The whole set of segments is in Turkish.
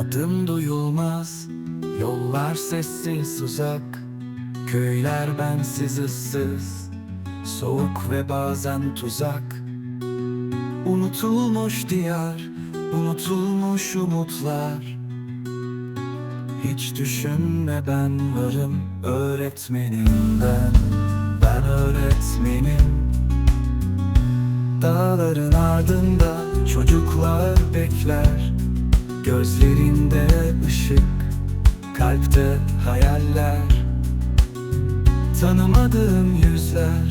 Adım duyulmaz Yollar sessiz uzak. Köyler bensiz ıssız Soğuk ve bazen tuzak. Unutulmuş diyar Unutulmuş umutlar. Hiç düşünme ben varım Öğretmenim ben Ben öğretmenim. Dağların ardında çocuklar bekler Gözlerinde ışık, kalpte hayaller. Tanımadığım yüzler,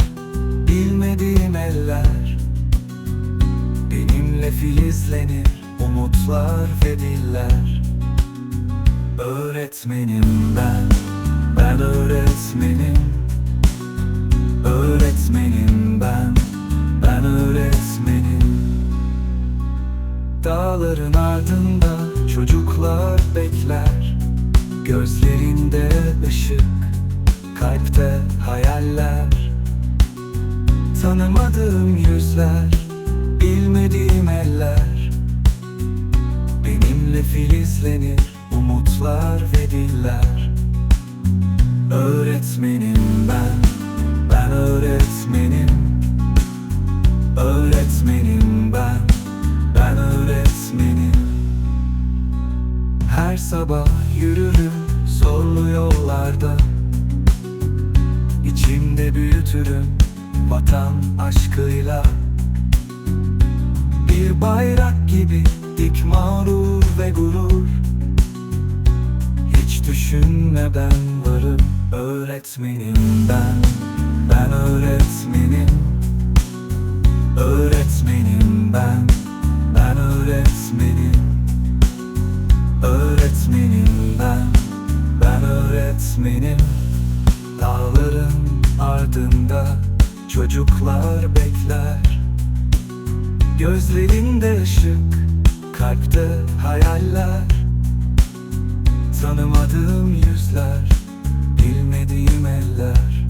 bilmediğim eller. Benimle filizlenir umutlar ve diller. Öğretmenim ben, ben öğretmenim. Öğretmenim ben, ben öğretmenim. Dağların ardında çocuklar bekler. Gözlerinde ışık, kalpte hayaller. Tanımadığım yüzler, bilmediğim eller. Benimle filizlenir umutlar ve diller. Öğretmenim ben, ben öğretmenim. Öğretmenim yürürüm zorlu yollarda. İçimde büyütürüm vatan aşkıyla. Bir bayrak gibi dik mağrur ve gurur. Hiç düşünme ben varım öğretmenim ben. Ben öğretmenim. Öğretmenim ben. Ben öğretmenim. Öğretmenim ben Ben öğretmenim. Dağların ardında Çocuklar bekler. Gözlerinde ışık Kalpte hayaller. Tanımadığım yüzler Bilmediğim eller.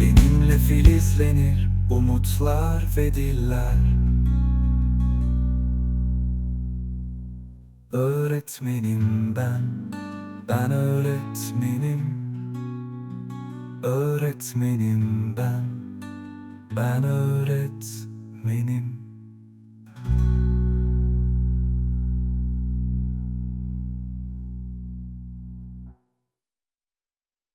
Benimle filizlenir umutlar ve diller Öğretmenim ben, ben öğretmenim. Öğretmenim ben, ben öğretmenim